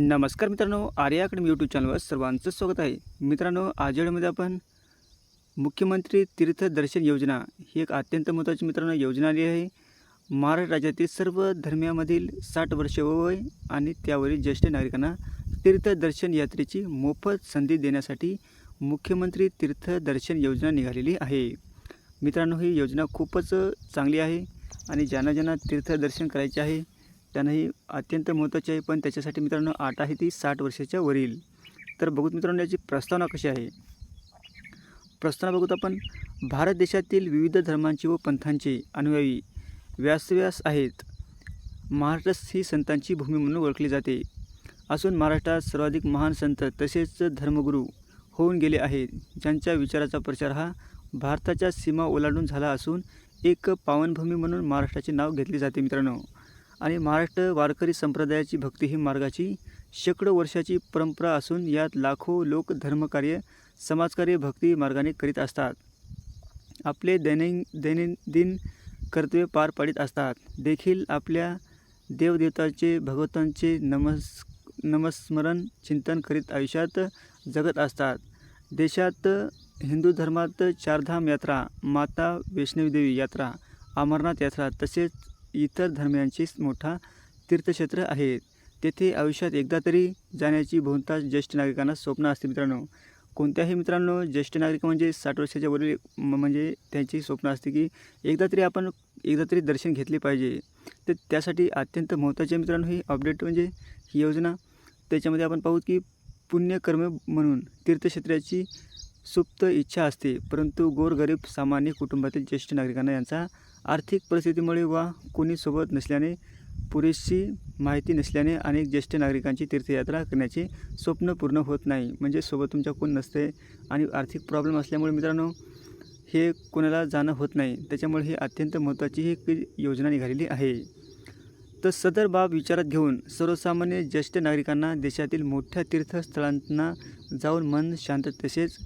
नमस्कार मित्रांनो Arya academy YouTube चॅनलवर सर्वांचं स्वागत आहे. मित्रांनो आज आपण मुख्यमंत्री तीर्थदर्शन योजना ही एक अत्यंत महत्त्वाची मित्रांनो योजना आली आहे. महाराष्ट्र राज्यातील सर्व धर्मियामधील साठ वर्षे वय आणि त्यावरील ज्येष्ठ नागरिकांना तीर्थ दर्शन यात्रेची मोफत संधी देण्यासाठी मुख्यमंत्री तीर्थ दर्शन योजना निघालेली आहे. मित्रांनो ही योजना खूपच चांगली आहे आणि ज्यांना ज्यांना तीर्थदर्शन करायचे आहे त्यांना ही अत्यंत महत्त्वाची आहे पण त्याच्यासाठी मित्रांनो आठ आहे ती साठ वर्षाच्या वरील. तर बघूत मित्रांनो याची प्रस्तावना कशी आहे? प्रस्तावना बघूत आपण. भारत देशातील विविध धर्मांचे व पंथांचे अनुयायी व्यासव्यास आहेत. महाराष्ट्र ही संतांची भूमी म्हणून ओळखली जाते. असून महाराष्ट्रात सर्वाधिक महान संत तसेच धर्मगुरू होऊन गेले आहेत. ज्यांच्या विचाराचा प्रचार हा भारताच्या सीमा ओलांडून झाला असून एक पावनभूमी म्हणून महाराष्ट्राचे नाव घेतले जाते मित्रांनो. आणि महाराष्ट्र वारकरी संप्रदायाची भक्ती ही मार्गाची शेकडो वर्षाची परंपरा असून यात लाखो लोक धर्मकार्य समाजकार्य भक्ती मार्गाने करीत असतात. आपले दैनिक दैनंदिन कर्तव्य पार पाडित असतात. देखील आपल्या देवदेवताचे भगवंतांचे नमस् नमस्मरण चिंतन करीत आयुष्यात जगत असतात. देशात हिंदू धर्मात चारधाम यात्रा माता वैष्णवी यात्रा अमरनाथ यात्रा तसेच इतर धर्मियांचे मोठा तीर्थक्षेत्र आहे. तेथे आयुष्यात एकदा तरी जाण्याची बहुतांश ज्येष्ठ नागरिकांना स्वप्न असते मित्रांनो. कोणत्याही मित्रांनो ज्येष्ठ नागरिक म्हणजे साठ वर्षाच्या वरील म- म्हणजे त्यांची स्वप्न असते की एकदा तरी आपण एकदा तरी दर्शन घेतले पाहिजे. तर त्यासाठी अत्यंत महत्त्वाचे मित्रांनो ही अपडेट म्हणजे ही योजना. त्याच्यामध्ये आपण पाहू की पुण्यकर्म म्हणून तीर्थक्षेत्राची सुप्त इच्छा असते. परंतु गोरगरीब सामान्य कुटुंबातील ज्येष्ठ नागरिकांना यांचा आर्थिक परिस्थितीमुळे वा कोणी सोबत नसल्याने पुरेशी माहिती नसल्याने अनेक ज्येष्ठ नागरिकांची तीर्थयात्रा करण्याचे स्वप्न पूर्ण होत नाही. म्हणजे सोबत तुमच्या कोण नसते आणि आर्थिक प्रॉब्लेम असल्यामुळे मित्रांनो हे कोणाला जाणं होत नाही. त्याच्यामुळे ही अत्यंत महत्त्वाची ही योजना निघालेली आहे. तर सदर बाब विचारात घेऊन सर्वसामान्य ज्येष्ठ नागरिकांना देशातील मोठ्या तीर्थस्थळांना जाऊन मन शांत तसेच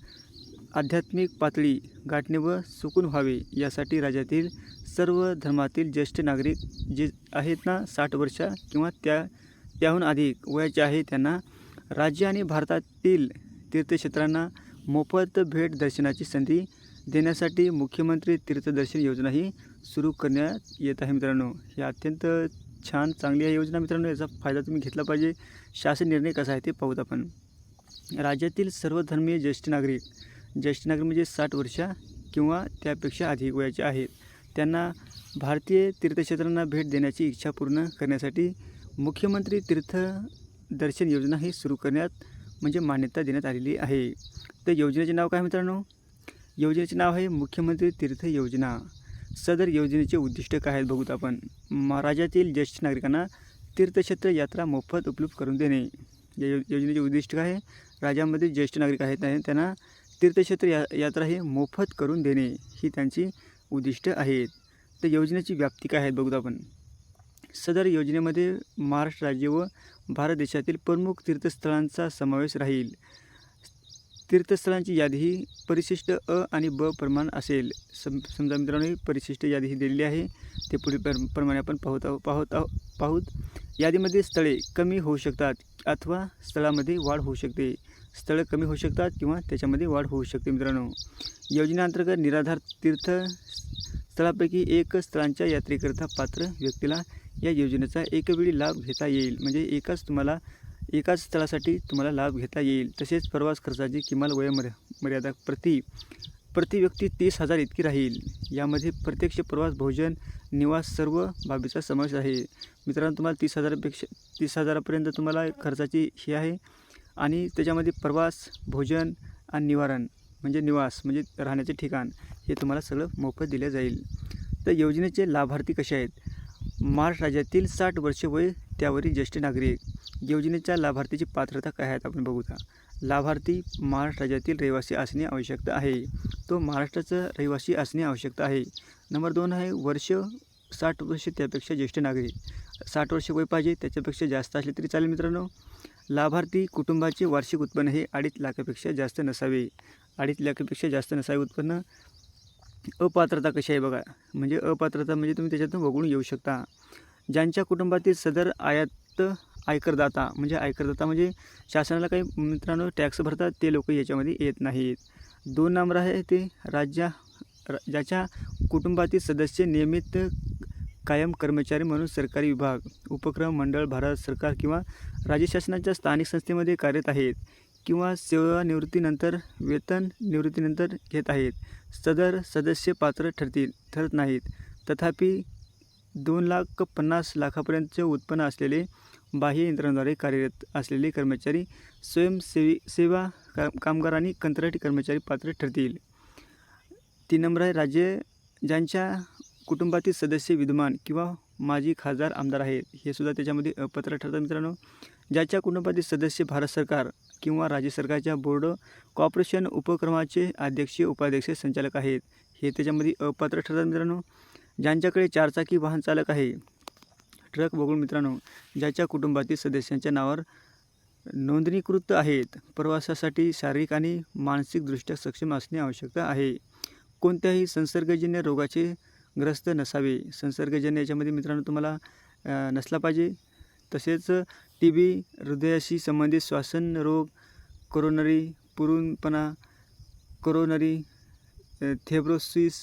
आध्यात्मिक पातळी गाठणे व सुकून व्हावे यासाठी राज्यातील सर्व धर्मातील ज्येष्ठ नागरिक जे आहेत ना साठ वर्षा किंवा त्या त्याहून अधिक वयाचे आहे त्यांना राज्य आणि भारतातील तीर्थक्षेत्रांना मोफत भेट दर्शनाची संधी देण्यासाठी मुख्यमंत्री तीर्थदर्शन योजना ही सुरू करण्यात येत आहे मित्रांनो. ही अत्यंत छान चांगली आहे योजना मित्रांनो. याचा फायदा तुम्ही घेतला पाहिजे. शासन निर्णय कसा आहे ते पाहूत आपण. राज्यातील सर्व धर्मीय ज्येष्ठ नागरिक ज्येष्ठ नागरिक म्हणजे साठ वर्ष किंवा त्यापेक्षा अधिक वयाचे आहेत. त्यांना भारतीय तीर्थक्षेत्रांना भेट देण्याची इच्छा पूर्ण करण्यासाठी मुख्यमंत्री तीर्थ दर्शन योजना ही सुरू करण्यात म्हणजे मान्यता देण्यात आलेली आहे. तर योजनेचे नाव काय मित्रांनो? योजनेचे नाव आहे मुख्यमंत्री तीर्थ योजना. सदर योजनेचे उद्दिष्ट काय आहेत बघूत आपण. महाराजातील राज्यातील ज्येष्ठ नागरिकांना तीर्थक्षेत्र यात्रा मोफत उपलब्ध करून देणे. या यो योजनेचे उद्दिष्ट काय आहे? राज्यामध्ये ज्येष्ठ नागरिक आहेत त्यांना तीर्थक्षेत्र या यात्रा हे मोफत करून देणे ही त्यांची उद्दिष्ट आहेत. तर योजनेची व्याप्ती काय आहेत बघूत आपण. सदर योजनेमध्ये महाराष्ट्र राज्य व भारत देशातील प्रमुख तीर्थस्थळांचा समावेश राहील. तीर्थस्थळांची यादी ही परिशिष्ट अ आणि ब प्रमाण असेल. सम समजा मित्रांनो ही परिशिष्ट यादी ही दिलेली आहे. ते पुढील पर प्रमाणे आपण पाहत आहो पाहत आहो पाहूत. यादीमध्ये स्थळे कमी होऊ शकतात अथवा स्थळामध्ये वाढ होऊ शकते. स्थळं कमी होऊ शकतात किंवा त्याच्यामध्ये वाढ होऊ शकते मित्रांनो. योजनेअंतर्गत निराधार तीर्थ स्थळापैकी एक स्थळांच्या यात्रेकरिता पात्र व्यक्तीला या योजनेचा एकवेळी लाभ घेता येईल. म्हणजे एकाच तुम्हाला एकाच स्थळासाठी तुम्हाला लाभ घेता येईल. तसेच प्रवास खर्चाची किमान वयमर मर्यादा प्रति प्रति व्यक्ती तीस हजार इतकी राहील. यामध्ये प्रत्यक्ष प्रवास भोजन निवास सर्व बाबीचा समावेश आहे. मित्रांनो तुम्हाला तीस हजारापेक्षा तीस हजारापर्यंत तुम्हाला खर्चाची ही आहे. आणि त्याच्यामध्ये प्रवास भोजन आणि निवारण म्हणजे निवास म्हणजे राहण्याचे ठिकाण हे तुम्हाला सगळं मोफत दिले जाईल. तर योजनेचे लाभार्थी कसे आहेत? महाराष्ट्र राज्यातील साठ वर्षे वय त्यावरील ज्येष्ठ नागरिक. योजनेच्या लाभार्थीची पात्रता काय आहेत आपण बघूया लाभार्थी महाराष्ट्र राज्यातील रहिवासी असणे आवश्यकता आहे. तो महाराष्ट्राचा रहिवासी असणे आवश्यकता आहे. नंबर दोन आहे वर्ष साठ वर्ष त्यापेक्षा ज्येष्ठ नागरिक. साठ वर्ष वय पाहिजे त्याच्यापेक्षा जास्त असले तरी चालेल मित्रांनो. लाभार्थी कुटुंबाचे वार्षिक उत्पन्न हे अडीच लाखापेक्षा जास्त नसावे. अडीच लाखापेक्षा जास्त नसावे उत्पन्न अपात्रता कशी आहे बघा. म्हणजे अपात्रता म्हणजे तुम्ही त्याच्यातून वगळून येऊ शकता. ज्यांच्या कुटुंबातील सदर आयात आयकरदाता म्हणजे आयकरदाता म्हणजे शासनाला काही मित्रांनो टॅक्स भरतात ते लोक याच्यामध्ये येत नाहीत. दोन नंबर आहे ते राज्या ज्याच्या कुटुंबातील सदस्य नियमित कायम कर्मचारी म्हणून सरकारी विभाग उपक्रम मंडळ भारत सरकार किंवा राज्य शासनाच्या स्थानिक संस्थेमध्ये कार्यरत आहेत किंवा सेवानिवृत्तीनंतर वेतन निवृत्तीनंतर घेत आहेत. सदर सदस्य पात्र ठरतील ठरत नाहीत. तथापि दोन लाख पन्नास लाखापर्यंतचे उत्पन्न असलेले बाह्य यंत्रणाद्वारे कार्यरत असलेले कर्मचारी स्वयंसेवी सेवा का कामगार आणि कंत्राटी कर्मचारी पात्र ठरतील. तीन नंबर आहे राज्य ज्यांच्या कुटुंबातील सदस्य विद्यमान किंवा माजी खासदार आमदार आहेत हे सुद्धा त्याच्यामध्ये पत्र ठरतात मित्रांनो. ज्याच्या कुटुंबातील सदस्य भारत सरकार किंवा राज्य सरकारच्या बोर्ड कॉर्पोरेशन उपक्रमाचे अध्यक्ष उपाध्यक्ष संचालक आहेत हे त्याच्यामध्ये अपात्र ठरतात मित्रांनो. ज्यांच्याकडे चारचाकी वाहन चालक आहे ट्रक वगळून मित्रांनो ज्याच्या कुटुंबातील सदस्यांच्या नावावर नोंदणीकृत आहेत प्रवासासाठी शारीरिक आणि मानसिकदृष्ट्या सक्षम असणे आवश्यकता आहे. कोणत्याही संसर्गजन्य रोगाचे ग्रस्त नसावे. संसर्गजन्य याच्यामध्ये मित्रांनो तुम्हाला नसला पाहिजे. तसेच टी बी हृदयाशी संबंधित श्वासन रोग कोरोनरी पुरुणपणा कोरोनरी थेब्रोसिस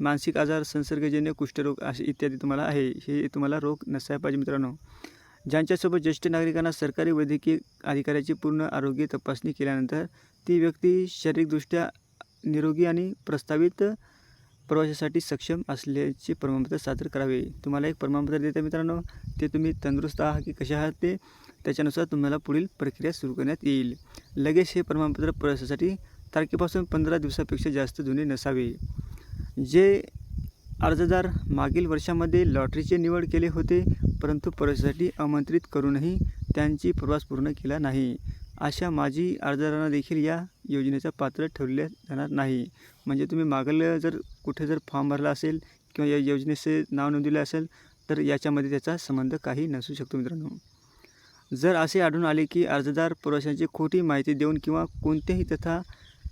मानसिक आजार संसर्गजन्य कुष्ठरोग असे इत्यादी तुम्हाला आहे. हे तुम्हाला रोग नसायला पाहिजे मित्रांनो. ज्यांच्यासोबत ज्येष्ठ नागरिकांना सरकारी वैद्यकीय अधिकाऱ्याची पूर्ण आरोग्य तपासणी केल्यानंतर ती व्यक्ती शारीरिकदृष्ट्या निरोगी आणि प्रस्तावित प्रवासासाठी सक्षम असल्याचे प्रमाणपत्र सादर करावे. तुम्हाला एक प्रमाणपत्र देते मित्रांनो? ते तुम्ही तंदुरुस्त आहात की कसे आहात ते? त्याच्यानुसार तुम्हाला पुढील प्रक्रिया सुरू करण्यात येईल. लगेच हे प्रमाणपत्र प्रवासासाठी तारखेपासून पंधरा दिवसापेक्षा जास्त जुने नसावे. जे अर्जदार मागील वर्षामध्ये लॉटरीचे निवड केले होते परंतु प्रवासासाठी आमंत्रित करूनही त्यांची प्रवास पूर्ण केला नाही. अशा माजी अर्जदारांना देखील या योजनेचा पात्र ठरले जाणार नाही. म्हणजे तुम्ही मागलं जर कुठे जर फॉर्म भरला असेल किंवा या योजनेचे नाव नोंदवले असेल तर याच्यामध्ये त्याचा संबंध काही नसू शकतो मित्रांनो. जर असे आढळून आले की अर्जदार प्रवाशांची खोटी माहिती देऊन किंवा कोणत्याही तथा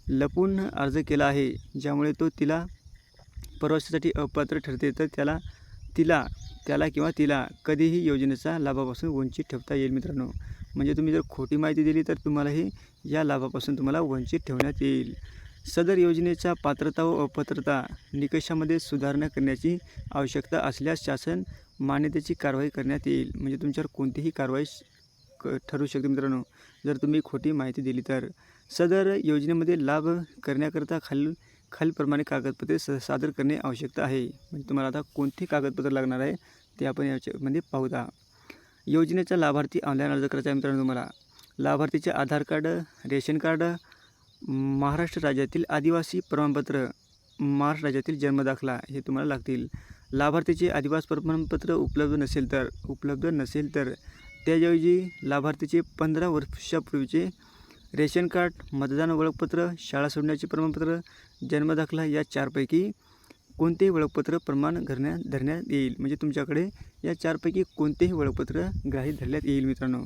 लपून अर्ज केला आहे ज्यामुळे तो तिला प्रवाशासाठी अपात्र ठरते तर त्याला तिला त्याला किंवा तिला कधीही योजनेचा लाभापासून वंचित ठेवता येईल मित्रांनो. म्हणजे तुम्ही जर खोटी माहिती दिली तर तुम्हालाही या लाभापासून तुम्हाला वंचित ठेवण्यात येईल. सदर योजनेच्या पात्रता व अपात्रता निकषामध्ये सुधारणा करण्याची आवश्यकता असल्यास शासन मान्यतेची कारवाई करण्यात येईल. म्हणजे तुमच्यावर कोणतीही कारवाई क ठरू शकते मित्रांनो जर तुम्ही खोटी माहिती दिली तर. सदर योजनेमध्ये लाभ करण्याकरता खाली खालीलप्रमाणे कागदपत्रे स सादर करणे आवश्यकता आहे. म्हणजे तुम्हाला आता कोणती कागदपत्र लागणार आहे ते आपण याच्यामध्ये पाहूया. योजनेचा लाभार्थी ऑनलाईन अर्ज करायचा आहे मित्रांनो तुम्हाला. लाभार्थीचे Aadhaar card ration card Maharashtra राज्यातील आदिवासी प्रमाणपत्र महाराष्ट्र राज्यातील जन्मदाखला हे तुम्हाला लागतील. लाभार्थीचे आदिवासी प्रमाणपत्र उपलब्ध नसेल तर उपलब्ध नसेल तर त्याऐवजी लाभार्थीचे पंधरा वर्षापूर्वीचे रेशन कार्ड मतदान ओळखपत्र शाळा सोडण्याचे प्रमाणपत्र जन्मदाखला या चारपैकी कोणतेही ओळखपत्र प्रमाण धरण्यात धरण्यात येईल. म्हणजे तुमच्याकडे या चारपैकी कोणतेही ओळखपत्र ग्राहीत धरण्यात येईल मित्रांनो.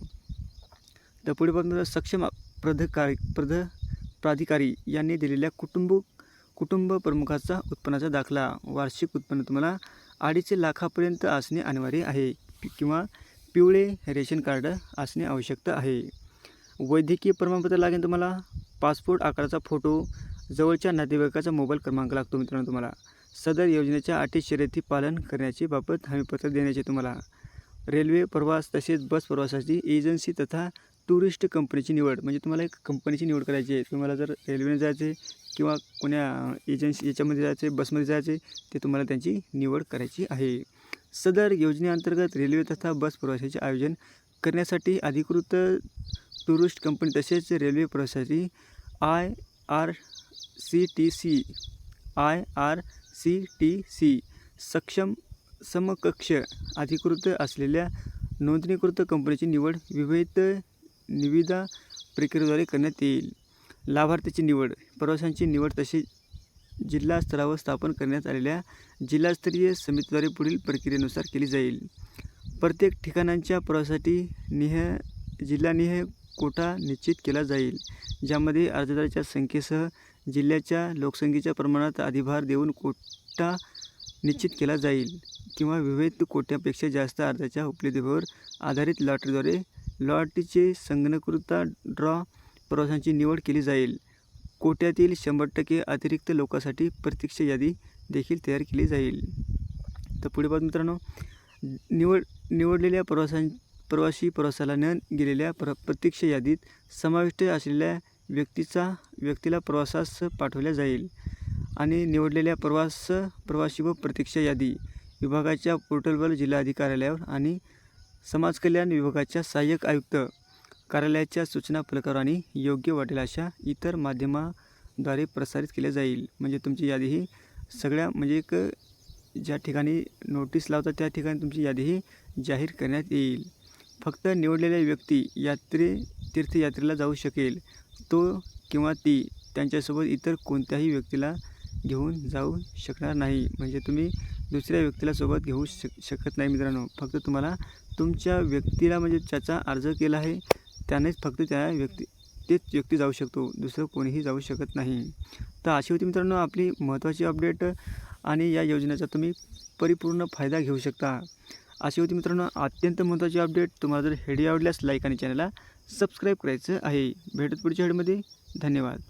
तर पुढे बघणार सक्षम प्रधकारी प्रध प्राधिकारी यांनी दिलेल्या कुटुंब कुटुंब प्रमुखाचा उत्पन्नाचा दाखला. वार्षिक उत्पन्न तुम्हाला अडीच लाखापर्यंत असणे अनिवार्य आहे किंवा पिवळे रेशन कार्ड असणे आवश्यकता आहे. वैद्यकीय प्रमाणपत्र लागेल तुम्हाला. पासपोर्ट आकाराचा फोटो जवळच्या नातेवाईकाचा मोबाईल क्रमांक लागतो मित्रांनो तुम्हाला. सदर योजनेच्या अटी शर्यती पालन करण्याची बाबत हमीपत्र देण्याचे तुम्हाला. रेल्वे प्रवास तसेच बस प्रवासाची एजन्सी तथा टुरिस्ट कंपनीची निवड. म्हणजे तुम्हाला एक कंपनीची निवड करायची आहे. तुम्हाला जर रेल्वेने जायचे किंवा कोण्या एजन्सी याच्यामध्ये जायचे बसमध्ये जायचे ते तुम्हाला त्यांची निवड करायची आहे. सदर योजनेअंतर्गत रेल्वे तथा बस प्रवासाचे आयोजन करण्यासाठी अधिकृत टुरिस्ट कंपनी तसेच रेल्वे प्रवासासाठी I R C T C I R C T C सक्षम समकक्ष अधिकृत असलेल्या नोंदणीकृत कंपनीची निवड विविध निविदा प्रक्रियेद्वारे करण्यात येईल. लाभार्थीची निवड प्रवाशांची निवड तशी जिल्हा स्तरावर स्थापन करण्यात आलेल्या जिल्हास्तरीय समितीद्वारे पुढील प्रक्रियेनुसार केली जाईल. प्रत्येक ठिकाणांच्या प्रवासासाठी निह जिल्हानिह कोटा निश्चित केला जाईल ज्यामध्ये अर्जदाराच्या संख्येसह जिल्ह्याच्या लोकसंख्येच्या प्रमाणात अधिभार देऊन कोटा निश्चित केला जाईल किंवा विविध कोट्यापेक्षा जास्त अर्जाच्या उपलब्धतेवर आधारित लॉटरीद्वारे लॉटरीचे संगणकृता ड्रॉ प्रवासांची निवड केली जाईल. कोट्यातील शंभर टक्के अतिरिक्त लोकांसाठी प्रतीक्षा यादी देखील तयार केली जाईल. तर पुढे पाहत मित्रांनो निवड निवडलेल्या प्रवासां प्रवासी प्रवासाला न गेलेल्या प्र प्रतीक्षा यादीत समाविष्ट असलेल्या व्यक्तीचा व्यक्तीला प्रवासास पाठवल्या जाईल आणि निवडलेल्या प्रवास प्रवासी व प्रतीक्षा यादी विभागाच्या पोर्टलवर जिल्हाधिकाऱ्यालयावर आणि समाज कल्याण विभागाच्या सहाय्यक आयुक्त कार्यालयाच्या सूचना फलकावर आणि योग्य वाटेल अशा इतर माध्यमाद्वारे प्रसारित केल्या जाईल. म्हणजे तुमची यादी ही सगळ्या म्हणजे एक ज्या ठिकाणी नोटीस लावतात त्या ठिकाणी तुमची यादी ही जाहीर करण्यात येईल. फक्त निवडलेल्या व्यक्ती यात्रे तीर्थयात्रेला जाऊ शकेल तो किंवा ती त्यांच्यासोबत इतर कोणत्याही व्यक्तीला घेऊन जाऊ शकणार नाही. म्हणजे तुम्ही दुसऱ्या व्यक्तीला सोबत घेऊ शक शकत नाही मित्रांनो. फक्त तुम्हाला तुमच्या व्यक्तीला म्हणजे ज्याचा अर्ज केला आहे त्यानेच फक्त त्या व्यक्ती तेच व्यक्ती जाऊ शकतो. दुसरं कोणीही जाऊ शकत नाही. तर अशी होती मित्रांनो आपली महत्त्वाची अपडेट आणि या योजनेचा तुम्ही परिपूर्ण फायदा घेऊ शकता. अशी होती मित्रांनो अत्यंत महत्त्वाची अपडेट तुम्हाला जर हेडी आवडल्यास लाईक आणि चॅनलला सबस्क्राईब करायचं आहे. भेटत पुढच्या हेडमध्ये धन्यवाद.